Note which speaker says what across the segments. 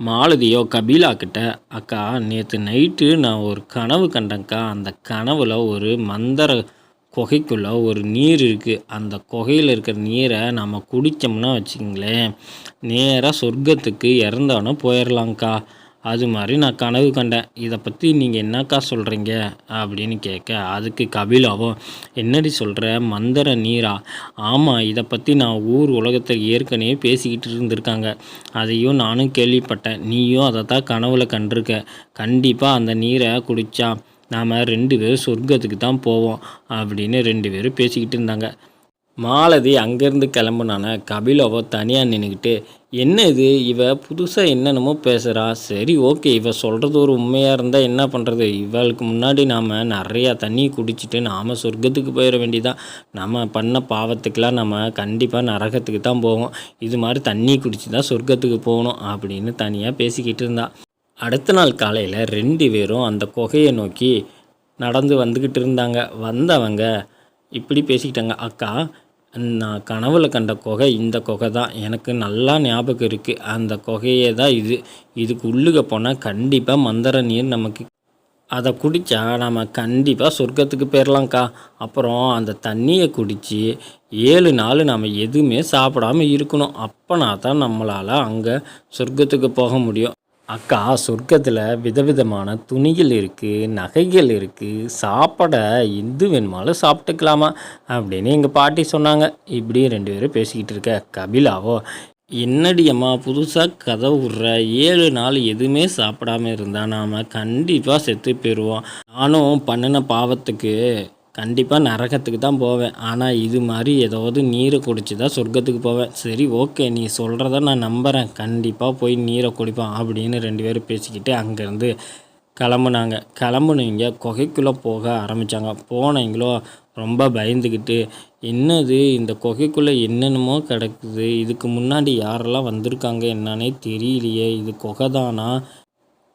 Speaker 1: மாலதியோ கபீலா கிட்ட அக்கா நேற்று நைட்டு நான் ஒரு கனவு கண்டேன்க்கா. அந்த கனவில் ஒரு மந்திர குகைக்குள்ளே ஒரு நீர் இருக்குது அந்த குகையில் இருக்கிற நீரை நம்ம குடித்தோம்னா வச்சுங்களேன் நேராக சொர்க்கத்துக்கு இறந்தவொன்னே போயிடலாங்க்கா அது மாதிரி நான் கனவு கண்டேன். இதை பற்றி நீங்கள் என்னக்கா சொல்கிறீங்க அப்படின்னு கேட்க அதுக்கு கபிலாவோ என்னடி சொல்கிற மந்திர நீரா? ஆமாம் இதை பற்றி நான் ஊர் உலகத்தில் ஏற்கனவே பேசிக்கிட்டு இருந்திருக்காங்க. அதையும் நானும் கேள்விப்பட்டேன். நீயும் அதை தான் கனவில் கண்டிருக்க. கண்டிப்பாக அந்த நீரை குடித்தா நாம் ரெண்டு பேரும் சொர்க்கத்துக்கு தான் போவோம் அப்படின்னு ரெண்டு பேரும் பேசிக்கிட்டு இருந்தாங்க. மாலதி அங்கேருந்து கிளம்புனான கபிலோவை தனியாக நின்றுக்கிட்டு என்ன இது? இவ புதுசாக என்னென்னமோ பேசுகிறா சரி ஓகே இவ சொல்கிறது ஒரு உண்மையாக இருந்தால் என்ன பண்ணுறது இவளுக்கு முன்னாடி நாம் நிறையா தண்ணி குடிச்சிட்டு நாம் சொர்க்கத்துக்கு போயிட வேண்டியதான் நம்ம பண்ண பாவத்துக்கெலாம் நம்ம கண்டிப்பாக நரகத்துக்கு தான் போவோம். இது மாதிரி தண்ணி குடிச்சு தான் சொர்க்கத்துக்கு போகணும் அப்படின்னு தனியாக பேசிக்கிட்டு இருந்தா. அடுத்த நாள் காலையில் ரெண்டு பேரும் அந்த குகையை நோக்கி நடந்து வந்துக்கிட்டு இருந்தாங்க. வந்தவங்க இப்படி பேசிக்கிட்டாங்க. அக்கா நான் கனவில் கண்ட குகை இந்த குகை தான் எனக்கு நல்லா ஞாபகம் இருக்குது அந்த குகையே தான் இது. இதுக்கு உள்ளுக போனால் கண்டிப்பாக மந்திர நீர் நமக்கு அதை குடித்தா நம்ம கண்டிப்பாக சொர்க்கத்துக்கு போயிடலாம்க்கா அப்புறம் அந்த தண்ணியை குடித்து ஏழு நாள் நம்ம எதுவுமே சாப்பிடாம இருக்கணும். அப்போனா தான் நம்மளால் அங்கே சொர்க்கத்துக்கு போக முடியும். அக்கா சொர்க்கத்தில் விதவிதமான துணிகள் இருக்குது நகைகள் இருக்குது சாப்பிட எது வேணுமாலும் சாப்பிட்டுக்கலாமா அப்படின்னு எங்கள் பாட்டி சொன்னாங்க. இப்படி ரெண்டு பேரும் பேசிக்கிட்டு இருக்க கபிலாவோ என்னடி அம்மா புதுசாக கதை விட்ற ஏழு நாள் எதுவுமே சாப்பிடாம இருந்தால் நாம் கண்டிப்பாக செத்து போயிடுவோம் நானும் பண்ணின பாவத்துக்கு கண்டிப்பாக நரகத்துக்கு தான் போவேன். ஆனால் இது மாதிரி ஏதாவது நீரை குடிச்சு தான் சொர்க்கத்துக்கு போவேன். சரி ஓகே நீ சொல்கிறத நான் நம்புகிறேன் கண்டிப்பாக போய் நீரை குடிப்பான் அப்படின்னு ரெண்டு பேரும் பேசிக்கிட்டு அங்கேருந்து கிளம்புனாங்க. கிளம்புனவங்க குகைக்குள்ளே போக ஆரம்பித்தாங்க போனவங்களோ ரொம்ப பயந்துக்கிட்டு என்னது? இந்த குகைக்குள்ளே என்னென்னமோ கிடக்குது. இதுக்கு முன்னாடி யாரெல்லாம் வந்திருக்காங்க? என்னன்னே தெரியலையே. இது குகை தானா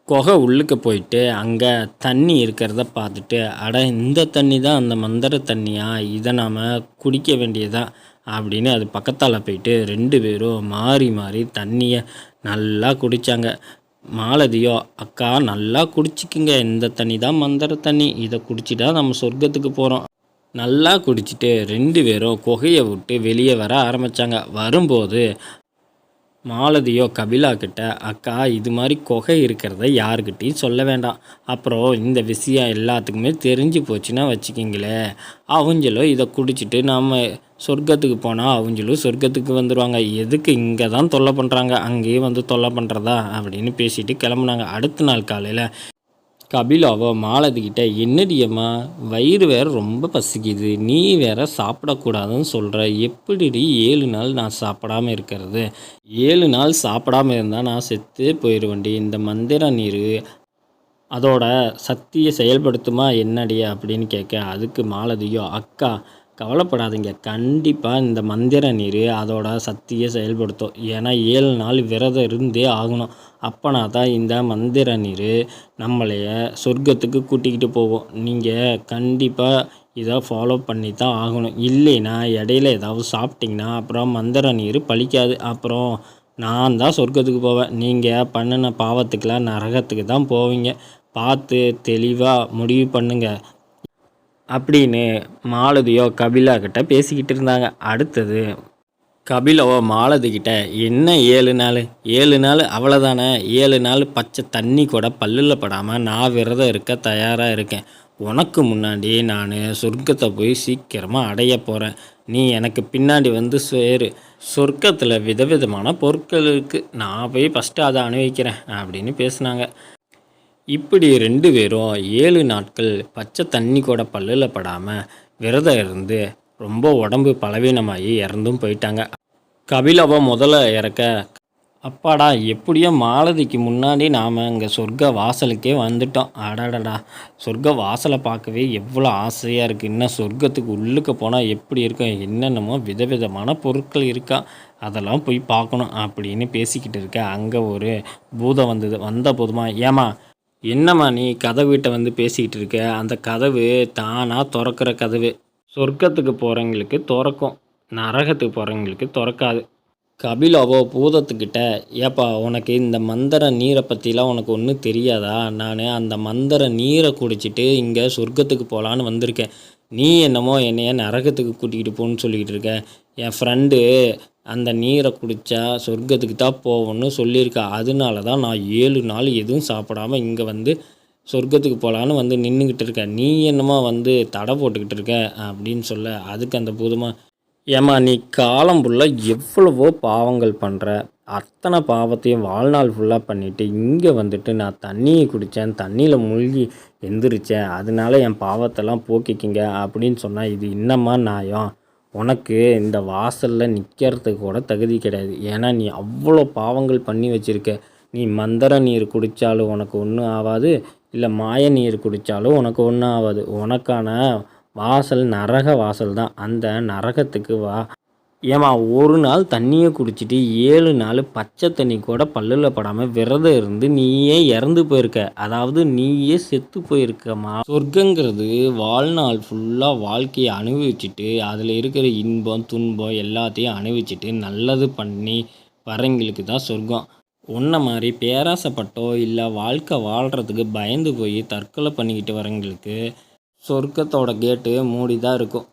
Speaker 1: குகை உள்ளுக்கு போயிட்டு அங்கே தண்ணி இருக்கிறத பார்த்துட்டு அட இந்த தண்ணி தான் அந்த மந்திர தண்ணியா? இதை நாம் குடிக்க வேண்டியதான் அப்படின்னு அது பக்கத்தால் போயிட்டு ரெண்டு பேரும் மாறி மாறி தண்ணியை நல்லா குடித்தாங்க மாலதியோ அக்கா நல்லா குடிச்சிக்குங்க. இந்த தண்ணி தான் மந்திர தண்ணி. இதை குடிச்சிட்டா நம்ம சொர்க்கத்துக்கு போகிறோம் நல்லா குடிச்சிட்டு ரெண்டு பேரும் குகையை விட்டு வெளியே வர ஆரம்பித்தாங்க வரும்போது மாலதியோ கபிலா கிட்ட அக்கா இது மாதிரி குகை இருக்கிறத யாருக்கிட்டையும் சொல்ல வேண்டாம். அப்புறம் இந்த விஷயம் எல்லாத்துக்குமே தெரிஞ்சு போச்சுன்னா வச்சுக்கிங்களே. அவங்களும் இதை குடிச்சிட்டு நாம் சொர்க்கத்துக்கு போனால் அவங்களும் சொர்க்கத்துக்கு வந்துடுவாங்க எதுக்கு இங்கே தான் தொல்லை பண்ணுறாங்க அங்கேயே வந்து தொல்லை பண்ணுறதா அப்படின்னு பேசிட்டு கிளம்புனாங்க. அடுத்த நாள் காலையில் கபிலாவோ மாலதிக்கிட்ட என்னடியம்மா வயிறு வேற ரொம்ப பசிக்குது. நீ வேற சாப்பிடக்கூடாதுன்னு சொல்கிற எப்படிடி ஏழு நாள் நான் சாப்பிடாம இருக்கிறது? ஏழு நாள் சாப்பிடாம இருந்தால் நான் செத்து போயிடுவேன்டி இந்த மந்திர நீர் அதோட சக்தியை செயல்படுத்துமா என்னடி? அப்படின்னு கேட்க அதுக்கு மாலதியோ அக்கா கவலைப்படாதீங்க. கண்டிப்பாக இந்த மந்திர நீர் அதோட சக்தியை செயல்படுத்தும். ஏன்னா ஏழு நாள் விரதம் இருந்தே ஆகணும். அப்போனா தான் இந்த மந்திர நீர் நம்மளைய சொர்க்கத்துக்கு கூட்டிக்கிட்டு போவோம் நீங்கள் கண்டிப்பாக இதை ஃபாலோ பண்ணி தான் ஆகணும். இல்லைன்னா இடையில ஏதாவது சாப்பிட்டிங்கன்னா அப்புறம் மந்திர நீர் பழிக்காது. அப்புறம் நான் தான் சொர்க்கத்துக்கு போவேன். நீங்கள் பண்ணின பாவத்துக்கெலாம் நரகத்துக்கு தான் போவீங்க. பார்த்து தெளிவாக முடிவு பண்ணுங்கள் அப்படின்னு மாலதியோ கபிலா கிட்ட பேசிக்கிட்டு இருந்தாங்க. அடுத்தது கபிலவோ மாலதி கிட்ட என்ன ஏழு நாள்? ஏழு நாள் அவ்வளோதானே ஏழு நாள் பச்சை தண்ணி கூட பல்லில் படாமல் நான் விரதம் இருக்க தயாராக இருக்கேன். உனக்கு முன்னாடி நான் சொர்க்கத்தை போய் சீக்கிரமாக அடைய போகிறேன் நீ எனக்கு பின்னாடி வந்து சேரு. சொர்க்கத்தில் விதவிதமான பொருட்கள் இருக்குது நான் போய் ஃபஸ்ட்டு அதை அனுபவிக்கிறேன் அப்படின்னு பேசுனாங்க. இப்படி ரெண்டு பேரும் ஏழு நாட்கள் பச்சை தண்ணி கூட பல்லில் படாமல் விரதம் இருந்து ரொம்ப உடம்பு பலவீனமாகி இறந்தும் போயிட்டாங்க. கபிலவை முதல்ல இறக்க அப்பாடா எப்படியோ மாலதிக்கு முன்னாடி நாம் இங்கே சொர்க்க வாசலுக்கே வந்துட்டோம். அடாடடா சொர்க்க வாசலை பார்க்கவே எவ்வளோ ஆசையாக இருக்குது இன்னும் சொர்க்கத்துக்கு உள்ளுக்கு போனால் எப்படி இருக்கும்? என்னென்னமோ விதவிதமான பொருட்கள் இருக்கா? அதெல்லாம் போய் பார்க்கணும் அப்படின்னு பேசிக்கிட்டு இருக்க அங்கே ஒரு பூதம் வந்தது. வந்த போதுமா ஏமா என்னம்மா நீ கதவுகிட்ட வந்து பேசிக்கிட்டு இருக்க? அந்த கதவு தானாக திறக்கிற கதவு. சொர்க்கத்துக்கு போகிறவங்களுக்கு திறக்கும். நரகத்துக்கு போகிறவங்களுக்கு திறக்காது. கபிலாவோ பூதத்துக்கிட்ட ஏப்பா உனக்கு இந்த மந்திர நீரை பற்றிலாம் உனக்கு ஒன்றும் தெரியாதா? நான் அந்த மந்திர நீரை குடிச்சிட்டு இங்கே சொர்க்கத்துக்கு போகலான்னு வந்திருக்கேன். நீ என்னமோ என்னைய நரகத்துக்கு கூட்டிகிட்டு போன்னு சொல்லிக்கிட்டு இருக்க. என் ஃப்ரெண்டு அந்த நீரை குடித்தா சொர்க்கத்துக்கு தான் போகணும்னு சொல்லியிருக்கா. அதனால தான் நான் ஏழு நாள் எதுவும் சாப்பிடாம இங்கே வந்து சொர்க்கத்துக்கு போகலான்னு வந்து நின்றுக்கிட்டு இருக்கேன். நீ என்னமா வந்து தடை போட்டுக்கிட்டு இருக்க அப்படின்னு சொல்ல அதுக்கு அந்த பூதமாக ஏம்மா நீ காலம் ஃபுல்லாக எவ்வளவோ பாவங்கள் பண்ணுற அத்தனை பாவத்தையும் வாழ்நாள் ஃபுல்லாக பண்ணிவிட்டு இங்கே வந்துட்டு நான் தண்ணியை குடித்தேன் தண்ணியில் மூழ்கி எந்திரிச்சேன். அதனால என் பாவத்தெல்லாம் போக்கிக்கிங்க அப்படின்னு சொன்னால் இது என்னம்மா நியாயம்? உனக்கு இந்த வாசலில் நிற்கிறதுக்கு கூட தகுதி கிடையாது. ஏன்னா நீ அவ்வளோ பாவங்கள் பண்ணி வச்சுருக்க. நீ மந்திர நீர் குடித்தாலும் உனக்கு ஒன்றும் ஆகாது இல்லை மாய நீர் குடித்தாலும் உனக்கு ஒன்றும் ஆகாது உனக்கான வாசல் நரக வாசல் தான் அந்த நரகத்துக்கு வா. ஏம்மா ஒரு நாள் தண்ணியை குடிச்சிட்டு ஏழு நாள் பச்சை தண்ணி கூட பல்லில் படாமல் விரதம் இருந்து நீயே இறந்து போயிருக்க. அதாவது நீயே செத்து போயிருக்கம்மா. சொர்க்கங்கிறது வாழ்நாள் ஃபுல்லாக வாழ்க்கையை அனுபவிச்சுட்டு அதில் இருக்கிற இன்பம் துன்பம் எல்லாத்தையும் அனுபவிச்சுட்டு நல்லது பண்ணி வரவங்களுக்கு தான் சொர்க்கம். உன்ன மாதிரி பேராசைப்பட்டோ இல்லை வாழ்க்கை வாழ்கிறதுக்கு பயந்து போய் தற்கொலை பண்ணிக்கிட்டு வரவங்களுக்கு சொர்க்கத்தோட கேட்டு மூடி தான் இருக்கும்.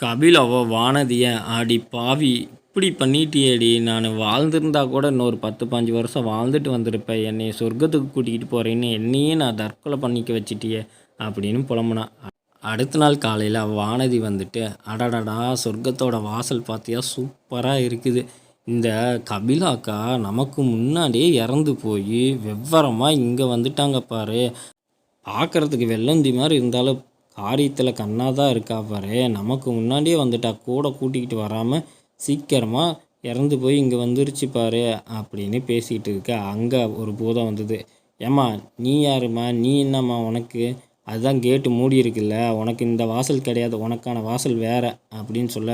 Speaker 1: கபிலவோ வானதியை ஆடி பாவி இப்படி பண்ணிட்டியேடி. நான் வாழ்ந்திருந்தா கூட இன்னொரு பத்து பாஞ்சு வருஷம் வாழ்ந்துட்டு வந்திருப்பேன். என்னை சொர்க்கத்துக்கு கூட்டிகிட்டு போகிறேன்னு என்னையே நான் தற்கொலை பண்ணிக்க வச்சிட்டியே அப்படின்னு புலம்புனா. அடுத்த நாள் காலையில் வானதி வந்துட்டு அடடடா சொர்க்கத்தோட வாசல் பார்த்தியா சூப்பராக இருக்குது. இந்த கபிலாக்கா நமக்கு முன்னாடியே இறந்து போய் வெவ்வரமாக இங்கே வந்துட்டாங்க பாரு. பார்க்குறதுக்கு வெள்ளந்தி மாதிரி இருந்தாலும் காரியத்தில் கண்ணாக தான் இருக்கா பாரு. நமக்கு முன்னாடியே வந்துட்டா. கூட கூட்டிக்கிட்டு வராமல் சீக்கிரமாக இறந்து போய் இங்கே வந்துருச்சு பாரு அப்படின்னு பேசிக்கிட்டு இருக்க. அங்கே ஒரு பூதம் வந்தது. ஏம்மா நீ யாரும்மா? நீ என்னம்மா உனக்கு? அதுதான் கேட்டு மூடி இருக்குல்ல. உனக்கு இந்த வாசல் கிடையாது. உனக்கான வாசல் வேறு அப்படின்னு சொல்ல.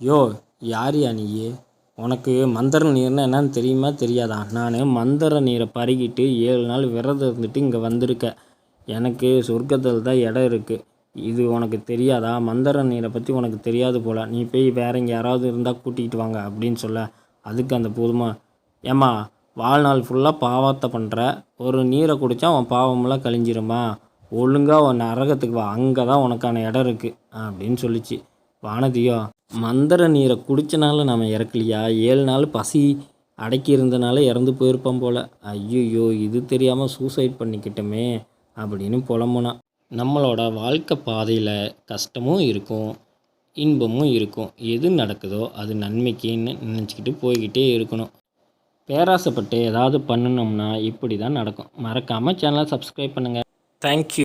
Speaker 1: யோ யாரியா நீ உனக்கு மந்திர நீர்னா என்னன்னு தெரியுமா? தெரியாதா? நான் மந்திர நீரை பருகிட்டு ஏழு நாள் விரதம் இருந்துட்டு இங்கே வந்திருக்கேன் எனக்கு சொர்க்கத்தில் தான் இடம் இருக்குது இது உனக்கு தெரியாதா? மந்திர நீரை பற்றி உனக்கு தெரியாது போல். நீ போய் வேற இங்கே யாராவது இருந்தால் கூட்டிகிட்டு வாங்க அப்படின்னு சொல்ல. அதுக்கு அந்த போதுமா? ஏம்மா வாழ்நாள் ஃபுல்லாக பாவத்தை பண்ணுற ஒரு நீரை குடித்தா உன் பாவமெல்லாம் கழிஞ்சிருமா? ஒழுங்காக உன் நரகத்துக்கு வா. அங்கே தான் உனக்கான இடம் இருக்குது அப்படின்னு சொல்லிச்சு. வானதியோ மந்திர நீரை குடித்தனால நம்ம இறக்கலையா? ஏழு நாள் பசி அடக்கி இருந்தனால இறந்து போயிருப்போம் போல். ஐயோ இது தெரியாமல் சூசைட் பண்ணிக்கிட்டோமே. அப்படின்னு புலம்புனா. நம்மளோட வாழ்க்கை பாதையில் கஷ்டமும் இருக்கும் இன்பமும் இருக்கும். எது நடக்குதோ அது நன்மைக்குன்னு நினச்சிக்கிட்டு போய்கிட்டே இருக்கணும். பேராசைப்பட்டு ஏதாவது பண்ணணும்னா இப்படி தான் நடக்கும் மறக்காமல் சேனலை சப்ஸ்கிரைப் பண்ணுங்கள் தேங்க்யூ